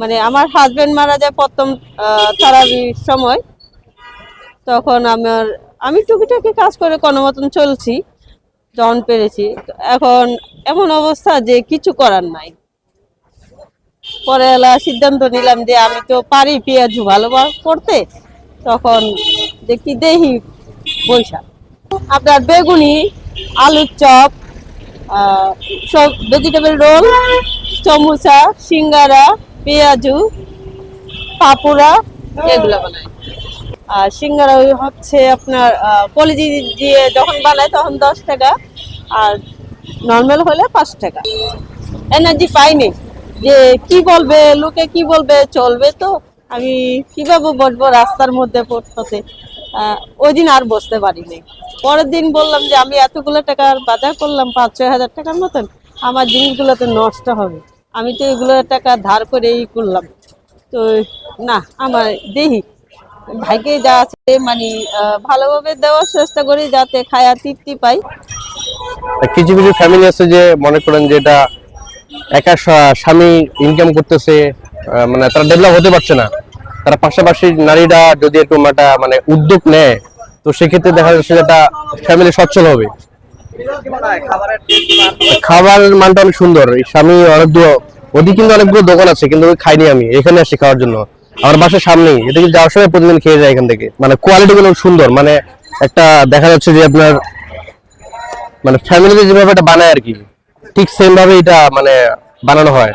মানে আমার হাজবেন্ড মারা যায় প্রথম থারাবির সময়। তখন আমার, আমি টুকিটাকি কাজ করে কোনো মতন চলছি, যখন পেরেছি। এখন এমন অবস্থা যে কিছু করার নাই। পরে এলা সিদ্ধান্ত নিলাম যে আমি তো পারি পেঁয়াজু ভালো করতে। তখন দেখি দেহি বৈশাখ। আপনার বেগুনি, আলুর চপ সব ভেজিটেবল রোল সমুচা সিঙ্গারা, পেঁয়াজু, পাপোড়া, এগুলো বানাই। আর সিঙ্গারা ওই হচ্ছে আপনার কলিজি দিয়ে যখন বানায় তখন দশ টাকা, আর নর্মাল হলে পাঁচ টাকা। এনার্জি পাইনি। যে কি বলবে, লোকে কি বলবে, চলবে তো। আমি কীভাবে বসবো রাস্তার মধ্যে পড়তে? ওই দিন আর বসতে পারিনি। পরের দিন বললাম যে আমি এতগুলো টাকার বাজার করলাম, পাঁচ ছয় হাজার টাকার মতন। আমার জিনিসগুলো তো নষ্ট হবে। আমি তো এগুলো টাকা ধার করেই করলাম। তো না, আমার দেহি। ভাইকে যা আছে মানে ভালোভাবে দেওয়ার চেষ্টা করি যাতে খায়া তৃপ্তি পাই। কিছু কিছু ফ্যামিলি আছে যে মনে করেন যে এটা একা স্বামী ইনকাম করতেছে মানে তারা ডেভেলপ হতে পারছে না। তারা পাশাপাশি নারীরা যদি এরকম একটা মানে উদ্যোগ নেয়, তো সেক্ষেত্রে দেখা যাচ্ছে যে ফ্যামিলি সচ্ছল হবে। খাবারের মানটা অনেক সুন্দর। স্বামী অনেক ওদিকে কিন্তু অনেকগুলো দোকান আছে, কিন্তু খাইনি আমি, এখানে আসি খাওয়ার জন্য। আমার বাসার সামনেই, এটা কিন্তু যাওয়ার সময় প্রতিদিন খেয়ে যায় এখান থেকে। মানে কোয়ালিটি গুলো সুন্দর মানে একটা দেখা যাচ্ছে যে আপনার মানে ফ্যামিলিতে যেভাবে এটা বানায় আর কি, ঠিক সেম ভাবে এটা মানে বানানো হয়।